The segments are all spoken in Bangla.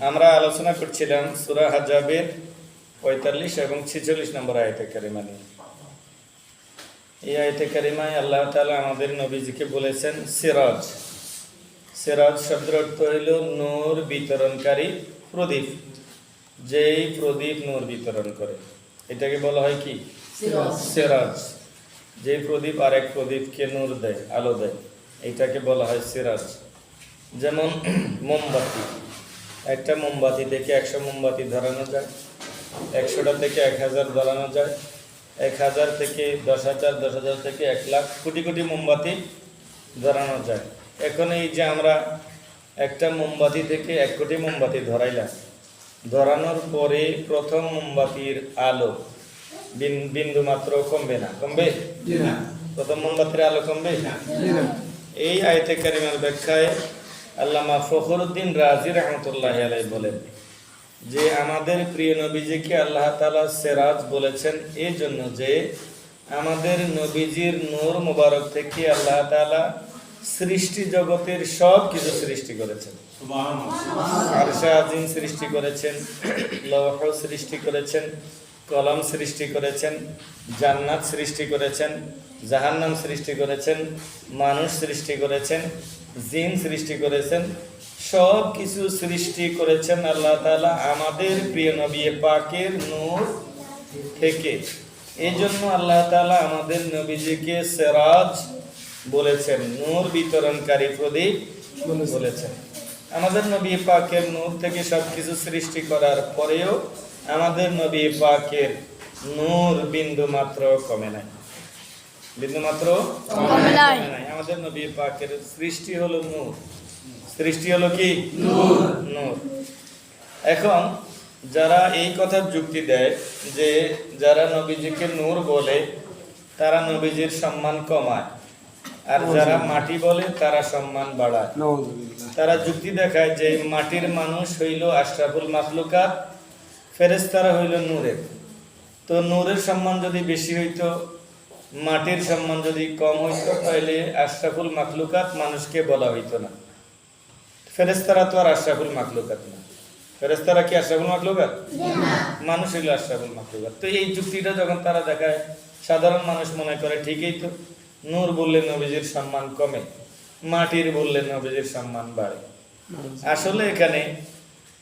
আমরা আলোচনা করছিলাম সুরা হাজাবের পঁয়তাল্লিশ এবং ছেচল্লিশ নম্বর আয়তে কারিমা নিয়ে। এই আয়তে কারিমায় আল্লাহ তাআলা আমাদের নবীজিকে বলেছেন সিরাজ। সিরাজ শব্দের অর্থ হইল নূর বিতরণকারী প্রদীপ। যেই প্রদীপ নূর বিতরণ করে। এটাকে বলা হয় কি? সিরাজ। সিরাজ। যে প্রদীপ আরেক প্রদীপকে নূর দেয় আলো দেয় এটাকে বলা হয় সিরাজ। যেমন মোমবাতি। একটা মোমবাতি থেকে একশো মোমবাতি ধরানো যায় একশোটা থেকে এক হাজার ধরানো যায় এক হাজার থেকে দশ হাজার দশ হাজার থেকে এক লাখ কোটি কোটি মোমবাতি ধরানো যায়। এখন এই যে আমরা একটা মোমবাতি থেকে এক কোটি মোমবাতি ধরাইলাম ধরানোর পরে প্রথম মোমবাতির আলো বিন- বিন্দু মাত্র কমবে না? কমবে? প্রথম মোমবাতির আলো কমবে? এই আয়তে কারিমার ব্যাখ্যায় আল্লামা ফখরুদ্দিন রাজি রহমতুল্লাহ আলাই বলেন যে আমাদের প্রিয় নবীজিকে আল্লাহ তালা সেরাজ বলেছেন এই জন্য যে আমাদের নবীজির নূর মোবারক থেকে আল্লাহ তাআলা সৃষ্টি জগতের সব কিছু সৃষ্টি করেছেন। আরশা আজিম সৃষ্টি করেছেন লৌহ সৃষ্টি করেছেন কলম সৃষ্টি করেছেন জান্নাত সৃষ্টি করেছেন জাহান্নাম সৃষ্টি করেছেন মানুষ সৃষ্টি করেছেন জিন সৃষ্টি করেছেন সব কিছু সৃষ্টি করেছেন আল্লাহ তালা আমাদের প্রিয় নবী পাকের নূর থেকে। এই জন্য আল্লাহ তালা আমাদের নবীজিকে সেরাজ বলেছেন নূর বিতরণকারী প্রদীপ বলেছেন। আমাদের নবী পাকের নূর থেকে সব কিছু সৃষ্টি করার পরেও আমাদের নবী পাকের নূর বিন্দু মাত্র কমে নাই। আমাদের নবী পাকের সৃষ্টি হলো নূর। সৃষ্টি হলো কি? নূর। নূর। এখন যারা এই কথার যুক্তি দেয় যে যারা নবীজিকে নূর বলে তারা নবীজির সম্মান কমায়। আর যারা মাটি বলে তারা সম্মান বাড়ায়। তারা যুক্তি দেখায় যে মাটির মানুষ হইল আশরাফুল মাখলুকাত ফেরেস্তারা হইল নূরের। তো নূরের সম্মান যদি বেশি হইতো মাটির সম্মান যদি কম হইতো তাহলে আশরাফুল মাখলুকাত মানুষকে বলা হইতো না। ফেরেস্তারা তো আর আশরাফুল মাখলুকাত না। ফেরেস্তারা কি আশরাফুল মাখলুকাত? মানুষ হইল আশরাফুল মাখলুকাত। তো এই যুক্তিটা যখন তারা দেখায় সাধারণ মানুষ মনে করে ঠিকই তো। নূর বললে নবীজির সম্মান কমে মাটির বললে নবীজির সম্মান বাড়ে। আসলে এখানে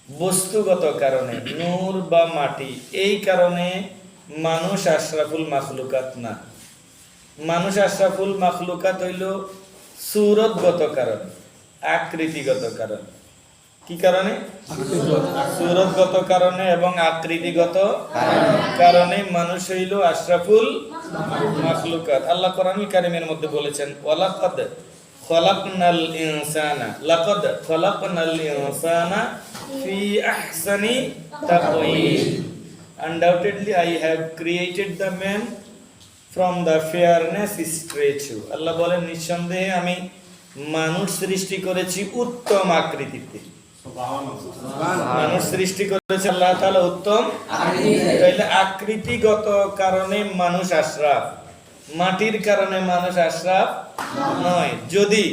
বস্তুগত কারণে নূর বা মাটি এই কারণে মানুষ আশরাফুল মাখলুকাত না। মানুষ আশরাফুল মাখলুকাত হইল সুরতগত কারণ, আকৃতিগত কারণ। কি কারণে? সুরতগত কারণে এবং আকৃতিগত কারণে মানুষ হইল আশরাফুল মাখলুকাত। আল্লাহ কোরআন কারিমের মধ্যে বলেছেন, ওয়ালাকাদ খলাকনাল ইনসানা, লাকাদ খলাকনাল ইনসানা ফি আহসানি তাকওয়িম। Undoubtedly I have created the man from the fairness statue আল্লাহ বলেন নিঃসন্দেহে আমি মানুষ সৃষ্টি করেছি উত্তম আকৃতিতে। মানুষ সৃষ্টি করেছে আল্লাহ তাআলা উত্তম তাইলে আকৃতিগত কারণে মানুষ আশরাফ মাটির কারণে মানুষ আশরাফ নয়। যদি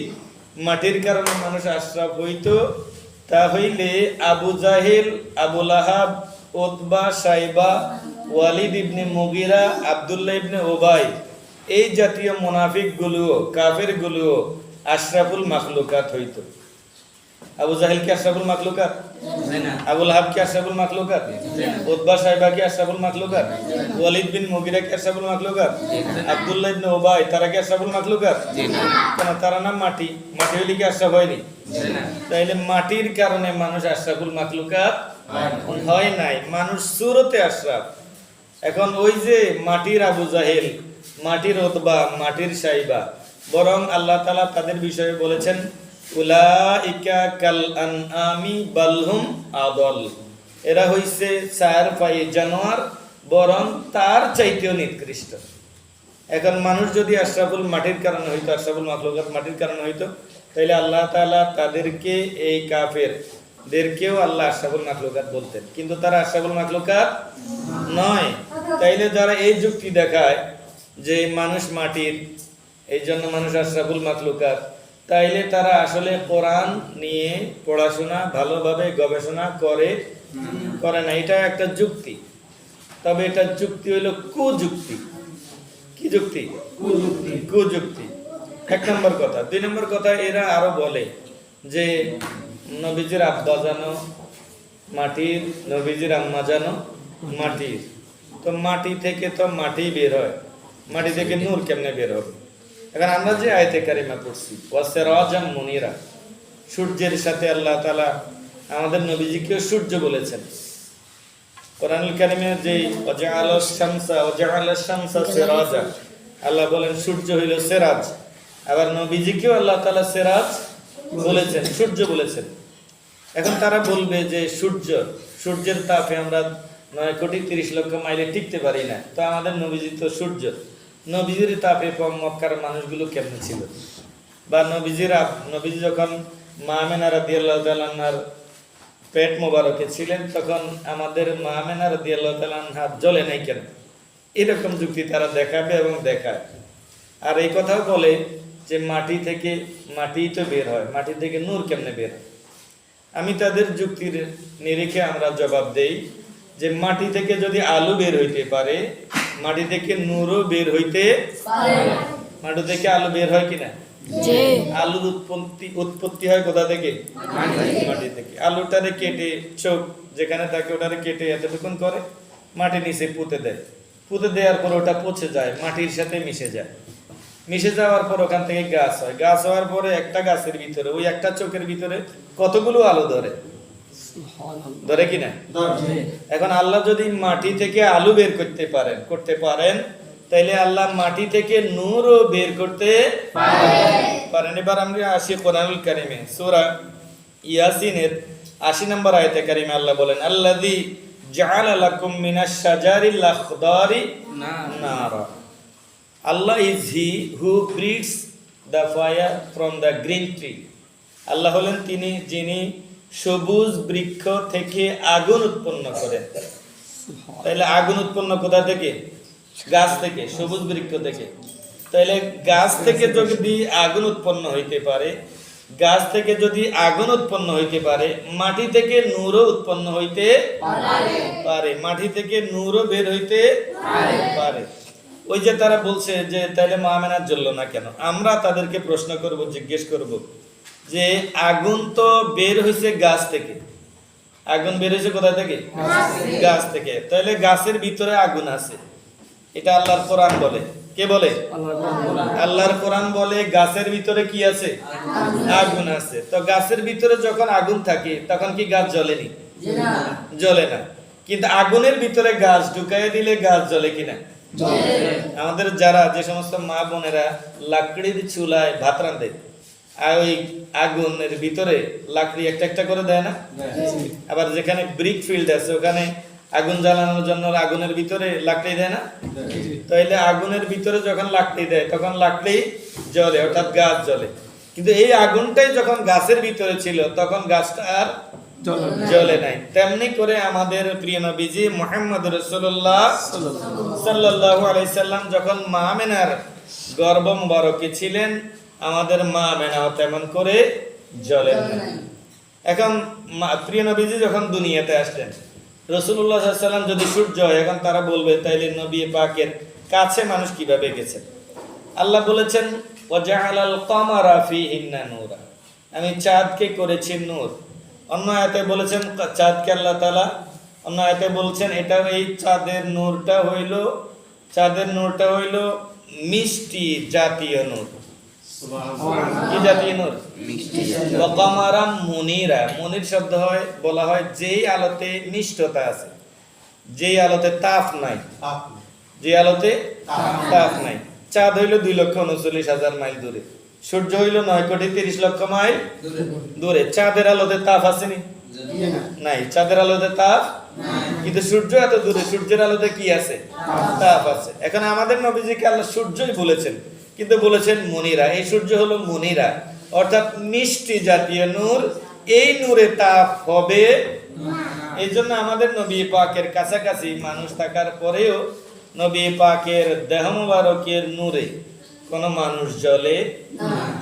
মাটির কারণে মানুষ আশরাফ হইতো তা হইলে আবু জাহিল আবুল আহাব ওতবা সাইবা ওয়ালিদ ইবনে মুগিরা আব্দুল্লাহ ইবনে ওবাই এই জাতীয় মুনাফিকগুলো কাফেরগুলো আশরাফুল মাখলুকাত হইতো। আবু জাহিল কি আশরাফুল মাখলুকাত? আবুল হাব কি আশরাফুল মাখলুকাত? সাহেবা কি আশরাফুল মাখলুকাত? ওয়ালিদ বিন মুগিরা কি আশরাফুল মাখলুকাত? আব্দুল্লাহ ইবনে উবাই তারা কি আশরাফুল মাখলুকাত? কেন? তারা না মাটি? মাটি হইলে কি আশরাফ হয়নি? তাইলে মাটির কারণে মানুষ আশরাফুল মাখলুকাত হয় নাই। মানুষ সুরতে আশরাফ। এখন ওই যে মাটির আবু জাহেল, মাটির ওতবা, মাটির সাইবা, বরং আল্লাহ তালা তাদের বিষয়ে বলেছেন, উলাইকা কাল আনআমি বালহুম আদল। এরা হইছে চার পায়ে জানোয়ার, বরং তার চাইতেও নিকৃষ্ট। এখন মানুষ যদি আশরাফুল মাটির কারণে হইতো, আশরাফুল মাখলুকাত মাটির কারণে হইতো, তাইলে আল্লাহ তাআলা তাদেরকে এই কাফের দেরকেও আল্লাহ আশরাফুল মাখলুকাত বলতেন। কিন্তু তারা আশরাফুল মাখলুকাত নয়। তাইলে যারা এই যুক্তি দেখায় যে মানুষ মাটির এই জন্য মানুষ আশরাফুল মাখলুকাত তাইলে তারা আসলে কোরআন নিয়ে পড়াশোনা ভালোভাবে গবেষণা করে করে না। এটা একটা যুক্তি। তবে এটা যুক্তি হইল কুযুক্তি। কি যুক্তি? কুযুক্তি। এক নম্বর কথা। দুই নম্বর কথা এরা আরও বলে যে নবীজির আব্বা জানো মাটির নবীজির আম্মা জানো মাটির। তো মাটি থেকে তো মাটি বের হয়। মাটি থেকে নূর কেমনে বের হবে? এখন আমরা যে আয়তে কারিমা পড়ছি, ওয়াসেরাজাম মুনিরা, সূর্যের সাথে আল্লাহ তালা আমাদের নবীজিকেও সূর্য বলেছেন। কোরআনুল কারিমের যে ওয়াজআল শামসা ওয়াজআল শামসা সিরাজা, আল্লাহ বলেন সূর্য হইল সিরাজ। আবার নবীজিকেও আল্লাহ তাআলা সিরাজ বলেছেন, সূর্য বলেছেন। এখন তারা বলবে যে সূর্য, সূর্যের তাপে আমরা নয় কোটি তিরিশ লক্ষ মাইলে টিকতে পারি না। তো আমাদের নবীজি তো সূর্য। নবীজির তাপে মক্কার মানুষগুলো কেমন ছিল? বা নবীজিরা, নবীজি যখন মামেনা রাদিয়াল্লাহু তাআলার পেট মোবারকে ছিলেন, তখন আমাদের মামেনা রাদিয়াল্লাহু হাত জ্বলে নাই কেন? এরকম যুক্তি তারা দেখাবে এবং দেখায়। আর এই কথাও বলে যে মাটি থেকে মাটি তো বের হয়, মাটি থেকে নূর কেমনে বের হয়? আমি তাদের যুক্তির নিরিখে আমরা জবাব দেই যে মাটি থেকে যদি আলু বের হইতে পারে মাটি থেকে নূরও বের হইতে মাটি থেকে আলু বের হয় কিনা? আলুর উৎপত্তি উৎপত্তি হয় কোথা থেকে? মাটি থেকে। আলুটারে কেটে চোখ যেখানে থাকে ওটারে কেটে এতটুকুন করে মাটি নিচে পুঁতে দেয়। পুঁতে দেওয়ার পর ওটা পচে যায় মাটির সাথে মিশে যায়। মিশে যাওয়ার পর ওখান থেকে গাছ হয়। গাছ হওয়ার পরে একটা গাছের ভিতরে ওই একটা চোখের ভিতরে কতগুলো আলু ধরে? ধরে কিনা? এখন আল্লাহ যদি মাটি থেকে আলু বের করতে পারেন করতে পারেন তাইলে আল্লাহ মাটি থেকে নূরও বের করতে পারেন। এবার আমরা আসি কোরআনুল কারিমে সূরা ইয়াসিনের 80 নম্বর আয়াতে কারিমে আল্লাহ বলেন নারা। is he who breeds the fire from the green tree. আল্লাহ হলেন তিনি যিনি সবুজ বৃক্ষ থেকে আগুন উৎপন্ন করেন তাহলে আগুন উৎপন্ন কোথা থেকে? গাছ থেকে, সবুজ বৃক্ষ থেকে। তাহলে গাছ থেকে যদি আগুন উৎপন্ন হইতে পারে, গাছ থেকে যদি আগুন উৎপন্ন হইতে পারে, মাটি থেকে নূরও উৎপন্ন হইতে পারে। মাটি থেকে নূরও বের হইতে পারে। ওই যে তারা বলছে যে তাহলে মামেনার জ্বললো না কেন? আমরা তাদেরকে প্রশ্ন করব, জিজ্ঞেস করব। যে আগুন তো বের হয়েছে গাছ থেকে। আগুন বের হয়েছে কোথা থেকে? গাছ থেকে। তাহলে গাছের ভিতরে আগুন আছে। এটা আল্লাহর কোরআন বলে। কে বলে? আল্লাহর কোরআন বলে। গাছের ভিতরে কি আছে? আগুন আছে। তো গাছের ভিতরে যখন আগুন থাকে তখন কি গাছ জ্বলেনি? জ্বলে না। কিন্তু আগুনের ভিতরে গাছ ঢুকাই দিলে গাছ জ্বলে কিনা? আমাদের যারা যে সমস্ত মা বোনেরা লাকড়ির চুলায় ভাত রাঁধে আর ওই আগুনের ভিতরে লাকড়ি একটা একটা করে দেয় না? আবার যেখানে ব্রিক ফিল্ড আছে ওখানে আগুন জ্বালানোর জন্য আগুনের ভিতরে লাকড়ি দেয় না? তাইলে আগুনের ভিতরে যখন লাকড়ি দেয় তখন লাকড়ি জ্বলে অর্থাৎ গাছ জ্বলে। কিন্তু এই আগুনটাই যখন গাছের ভিতরে ছিল তখন গাছটা আর জ্বলে নাই। তেমনি করে আমাদের প্রিয় নবীজি মোহাম্মদ রসুল্লাহ সাল্লাল্লাহু আলাইহি সাল্লাম যখন মা মেনার গর্ভ মুবারকে ছিলেন আমাদের মা মেনাও তেমন করে জ্বলেন না। এখন প্রিয় নবীজি যখন দুনিয়াতে আসলেন রসুল্লাহ সাল্লাম যদি সূর্য হয় এখন তারা বলবে তাইলে নবী পাকের কাছে মানুষ কীভাবে গেছেন আল্লাহ বলেছেন ওয়াজআলাল কামারা ফীহিন্না নূরা। আমি চাঁদকে করেছি নূর। অন্য আয়াতে বলেছেন চাঁদকে আল্লাহ তালা অন্য আয়াতে বলছেন এটা এই চাঁদের নূরটা হইল চাঁদের নূরটা হইল মিষ্টি জাতীয় নূর। কি জাতীয়। নূর ওয়াকামারা মুনিরা মুনির শব্দ হয় বলা হয় যেই আলোতে মিষ্টতা আছে। যেই আলোতে তাপ নাই। যে আলোতে তাপ নাই। চাঁদ হইল দুই লক্ষ উনচল্লিশ হাজার মাইল দূরে। সূর্য হইল নয় কোটি তিরিশ লক্ষ মাইল দূরে। চাঁদের আলোতে তাপ আসেনি? নাই। চাঁদের আলোতে তাপ? কিন্তু সূর্য এত দূরে সূর্যের আলোতে কি আছে। তাপ আছে। এখন আমাদের নবীজিকে আল্লাহ সূর্যই বলেছেন। কিন্তু বলেছেন মনিরা, এই সূর্য হলো মনিরা, অর্থাৎ মিষ্টি জাতীয় নূর, এই নূরে তাপ হবে এই জন্য আমাদের নবী পাকের কাছাকাছি মানুষ থাকার পরেও নবী পাকের দেহ মোবারকের নূরে কোনো মানুষ জলে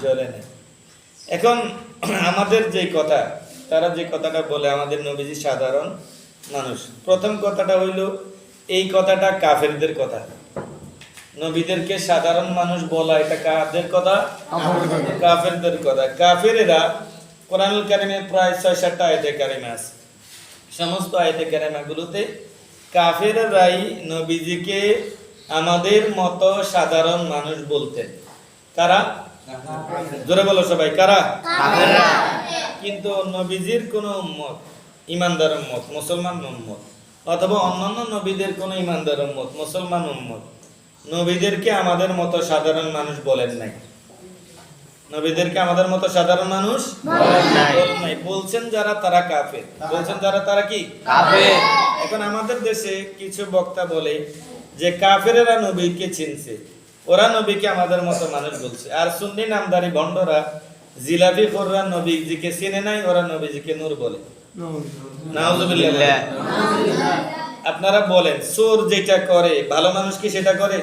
জ্বলে না। এখন আমাদের যে কথা, তারা যে কথাটা বলে আমাদের নবীজি সাধারণ মানুষ। প্রথম কথাটা হইল, এই কথাটা কাফেরদের কথা। নবীদেরকে সাধারণ মানুষ বলা এটা কাদের কথা? কাফেরদের কথা। কাফেরেরা কোরআনুল কারিমে প্রায় ছয় সাতটা আয়তে কারিমে আছে। সমস্ত আয়তে কারিমাগুলোতে কাফেররাই নবীজিকে আমাদের মতো সাধারণ মানুষ বলতেন। কারা? জোরে বলো সবাই কারা? কিন্তু নবীজির কোন উম্মত ইমানদার উম্মত মুসলমান উম্মত অথবা অন্যান্য নবীদের কোন ইমানদার উম্মত মুসলমান উম্মত নবীদেরকে আমাদের মতো সাধারণ মানুষ বলেন নাই। নবীদেরকে আমাদের মতো সাধারণ মানুষ নাই। বলছেন যারা তারা কাফের। বলছেন যারা তারা কি? এখন আমাদের দেশে কিছু বক্তা বলে যে কাফেরেরা নবীকে চিনছে ওরা নবীকে আমাদের মতো মানুষ বলছে। আর সুন্নি নামদারি ভণ্ডরা জিলাপি খোররা নবীজিকে চিনে নাই ওরা নবীজিকে নূর বলে। নাউজুবিল্লাহ। আপনারা বলেন চোর যেটা করে ভালো মানুষ কি সেটা করে?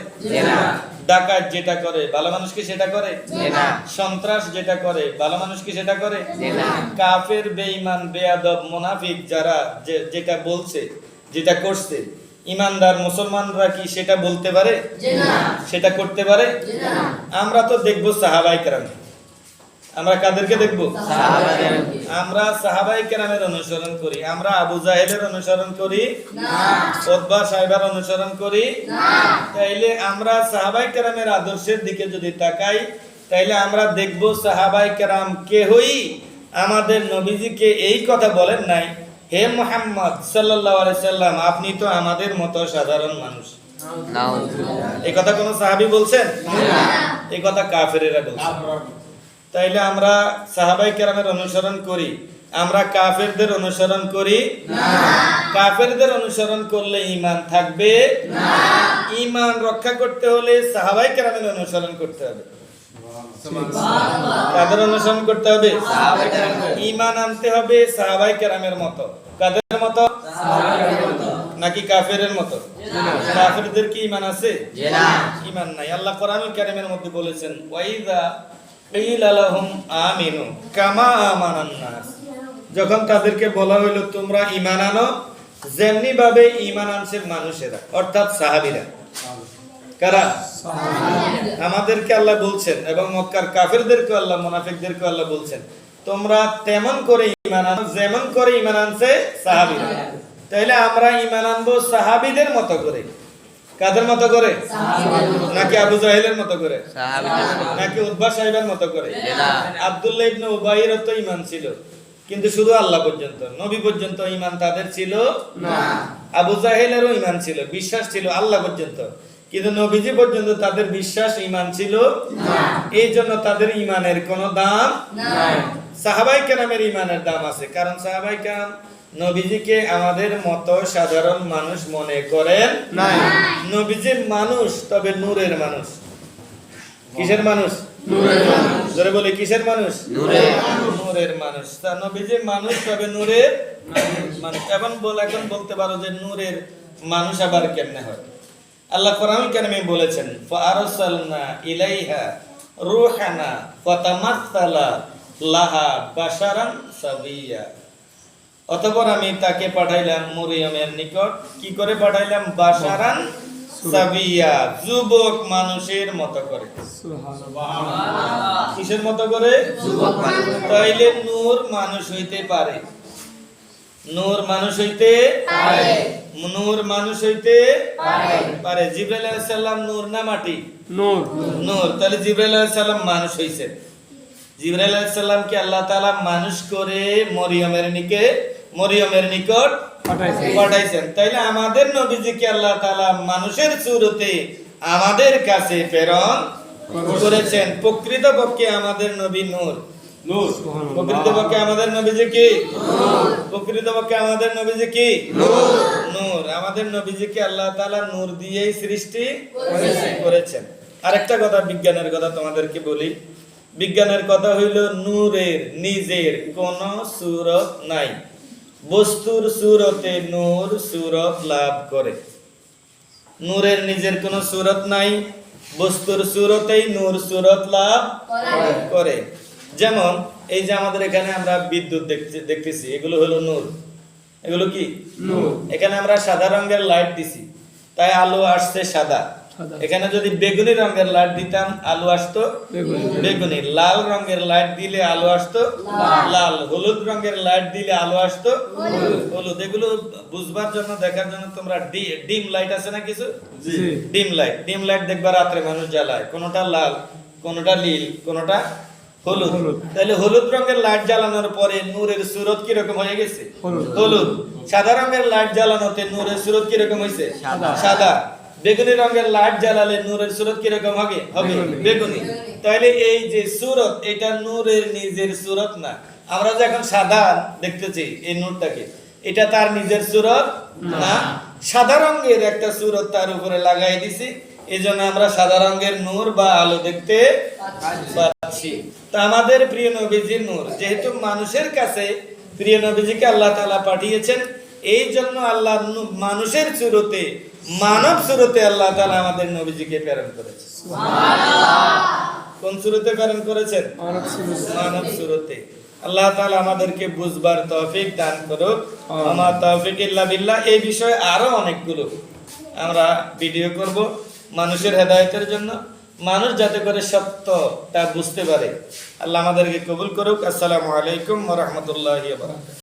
ডাকাত যেটা করে ভালো মানুষ কি সেটা করে? সন্ত্রাস যেটা করে ভালো মানুষ কি সেটা করে? কাফের বেঈমান বেয়াদব মুনাফিক যারা যে- যেটা বলছে যেটা করছে ইমানদার মুসলমানরা কি সেটা বলতে পারে? সেটা করতে পারে? আমরা তো দেখব সাহাবাই কেরাম। আমরা কাদেরকে দেখব? আমরা সাহাবাই কেরামের অনুসরণ করি। আমরা আবু জাহেদের অনুসরণ করি? সাহেবের অনুসরণ করি? তাইলে আমরা সাহাবাই কেরামের আদর্শের দিকে যদি তাকাই তাইলে আমরা দেখব সাহাবাই কেরাম কেহই আমাদের নবীজিকে এই কথা বলেন নাই হে মোহাম্মদ সাল্লাল্লাহু আলাইহি সাল্লাম আপনি তো আমাদের মতো সাধারণ মানুষ। এই কথা কোন সাহাবি বলছেন? এই কথা কাফেরেরা বলছে তাইলে আমরা সাহাবাই কেরামের অনুসরণ করি। আমরা কাফেরদের অনুসরণ করি? কাফেরদের অনুসরণ করলে ইমান থাকবে? ইমান রক্ষা করতে হলে সাহাবাই কেরামের অনুসরণ করতে হবে। কাদের অনুসরণ করতে হবে? ইমান আনতে হবে সাহাবাই কেরামের মতো। কাদের মতো? নাকি কাফেরের মতো? কাফেরদের কি ইমান আছে? ইমান নাই। আল্লাহ কোরআনুল কারীমের মধ্যে বলেছেন ওয়াইদা আমিনু কামা আমানান যখন তাদেরকে বলা হইল তোমরা ঈমান আনো যেমনি ভাবে ঈমান আনছে মানুষেরা অর্থাৎ সাহাবীরা। কারা? আমাদেরকে আল্লাহ বলছেন এবং মক্কার কাফেরদেরকে আল্লাহ মুনাফিকদেরকে আল্লাহ বলছেন তোমরা তেমন করে ইমান আনো যেমন করে ইমান আনছে সাহাবীরা। তাইলে আমরা ইমান আনব সাহাবিদের মতো করে। কাদের মতো করে? নাকি আবু জাহেলের মতো করে? নাকি উদ্বা সাহেবের মতো করে? আব্দুল্লাহ ইবনে উবাইয়ের তো ঈমান ছিল কিন্তু শুধু আল্লাহ পর্যন্ত নবী পর্যন্ত ঈমান তাদের ছিল আবু জাহেলেরও ঈমান ছিল বিশ্বাস ছিল আল্লাহ পর্যন্ত কিন্তু নবীজি পর্যন্ত তাদের বিশ্বাস ইমান ছিল এই জন্য তাদের ইমানের কোনো দাম সাহাবাই কেরামের ঈমানের দাম আছে। কারণ সাহাবাই কেরাম নবীজিকে আমাদের মতো সাধারণ মানুষ মনে করেন? নাই। নবীজি মানুষ তবে নূরের মানুষ। কিসের মানুষ? জোরে বলে কিসের মানুষ? নূরের মানুষ। তা নবীজি মানুষ তবে নূরের মানুষ। এখন বল এখন বলতে পারো যে নূরের মানুষ আবার কেমনে হয়? আল্লাহ কোরআন কারিমে বলেছেন ফারসালনা ইলাইহা রূহানা ফাতামাসসালা লাহা বাশারান সাবিয়া। অতঃপর আমি তাকে পাঠাইলাম মরিয়মের নিকট। কি করে পাঠাইলাম? বাশারান সাবিয়া যুবক মানুষের মতো করে। কিসের মতো করে? তাইলে নূর মানুষ হইতে পারে। নূর মানুষ হইতে নূর মানুষ হইতে পারে। জিব্রাইল আলাইহিস সালাম নূর না মাটি? নূর। নূর। তাহলে জিব্রাইল আলাইহিস সালাম মানুষ হইছে। জিব্রাইল আলাইহিস সালামকে আল্লাহ তাআলা মানুষ করে মরিয়মের নিকে মরিয়মের নিকট পাঠাইছেন। তাইলে আমাদের নবীজিকে আল্লাহ তাআলা মানুষের সুরতে আমাদের কাছে প্রেরণ করেছেন। প্রকৃতপক্ষে আমাদের নবী নূর। নূর। প্রকৃতপক্ষে আমাদের নবীজি কি? প্রকৃতপক্ষে আমাদের নবীজি কি? নূর। আমাদের নবীজিকে আল্লাহ তাআলা নূর দিয়েই সৃষ্টি করেছেন। আরেকটা কথা বিজ্ঞানের কথা তোমাদেরকে বলি। বিজ্ঞানের কথা হইল নূরের নিজের কোন সুরত নাই। বস্তুর সুরতে নূর সুরত লাভ করে। নূরের নিজের কোন সুরত নাই বস্তুর সুরতেই নূর সুরত লাভ করে। যেমন এই যে আমাদের এখানে আমরা বিদ্যুৎ দেখতে দেখতেছি এগুলো হলো নূর। এগুলো কি? এখানে আমরা সাদা রঙের লাইট দিছি তাই আলো আসছে সাদা। এখানে যদি বেগুনি রঙের লাইট দিতাম আলো আসতো। বেগুনি। বেগুনি। লাল রঙের লাইট দিলে আলো আসতো। লাল। হলুদ রঙের লাইট দিলে আলো আসতো। হলুদ। এগুলো বুঝবার জন্য দেখার জন্য তোমরা ডিম লাইট আছে না কিছু? Dim light. ডিম লাইট দেখবা রাত্রে মানুষ জ্বালায়। কোনটা লাল কোনটা নীল কোনটা হলুদ। তাহলে হলুদ রঙের লাইট জ্বালানোর পরে নূরের সুরত কীরকম হয়ে গেছে? হলুদ। হলুদ। সাদা রঙের লাইট জ্বালানোতে নূরের সুরত কীরকম হয়েছে সাদা। সাদা। বেগুনি রঙের লাইট জ্বালালে নূরের সুরত কীরকম হবে? হবে। বেগুনি। তাহলে এই যে সুরত এটা নূরের নিজের সুরত না। আমরা যে এখন সাদা দেখতেছি এই নূরটাকে এটা তার নিজের সুরত না। সাদা রঙের একটা সুরত তার উপরে লাগাই দিছি। এই জন্য আমরা সাদা রঙের নূর বা আলো দেখতে পাচ্ছি। তা আমাদের প্রিয় নবীজির নূর যেহেতু মানুষের কাছে প্রিয় নবীজিকে আল্লাহ তাআলা পাঠিয়েছেন এই জন্য আল্লাহ মানুষের সুরতে মানব সুরতে আল্লাহ তাআলা আমাদের নবীজিকে প্রেরণ করেছে। কোন সুরতে প্রেরণ করেছেন? মানব সুরতে। আল্লাহ তাআলা আমাদেরকে বুঝবার তৌফিক দান করুক। আমার তৌফিক ইল্লা বিল্লাহ। এই বিষয়ে আরও অনেকগুলো আমরা ভিডিও করব মানুষের হেদায়েতের জন্য। মানুষ যাতে করে সত্য তা বুঝতে পারে। আল্লাহ আমাদেরকে কবুল করুক। আসসালামু আলাইকুম ওয়া রাহমাতুল্লাহি ওয়া বারাকাতুহু।